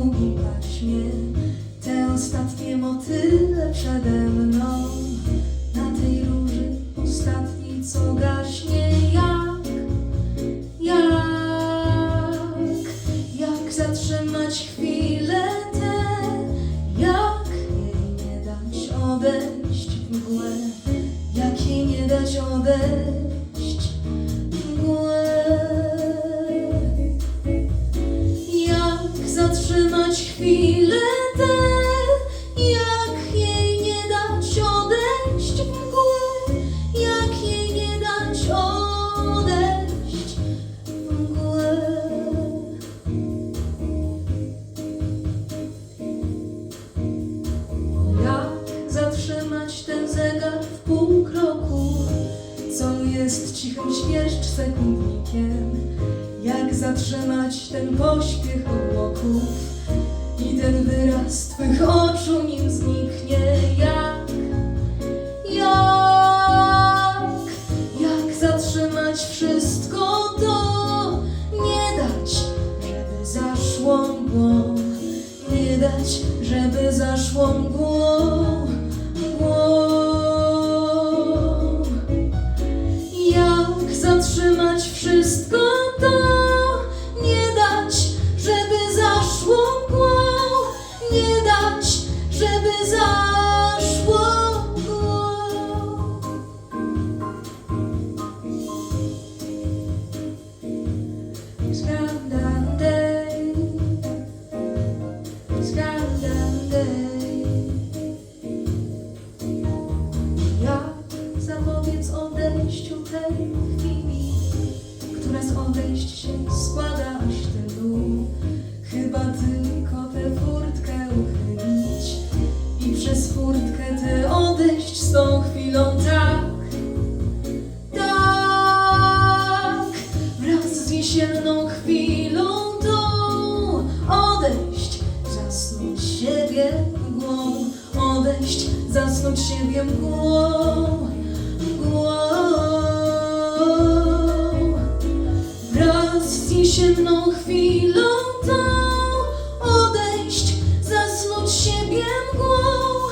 długim paśmie Te ostatnie motyle przede mną. Na tej róży ostatniej, co gaśnie. Jak, jak, jak zatrzymać chwilę tę? Jak jej nie dać odejść w mgłę? Jak jej nie dać odejść zatrzymać ten pośpiech obłoków i ten wyraz twych oczu nim zniknie? Jak, jak, jak zatrzymać wszystko to? Nie dać, żeby zaszło mgłą, nie dać, żeby zaszło mgłą, mgłą. Tej chwili, z odejść się składa aż tylu? Chyba tylko tę furtkę uchylić i przez furtkę tę odejść z tą chwilą tak. Tak, wraz z jesienną chwilą tą odejść, zasnąć siebie mgłą, odejść, zasnąć siebie mgłą, chwilą tą odejść, zasnuć siebie mgłą.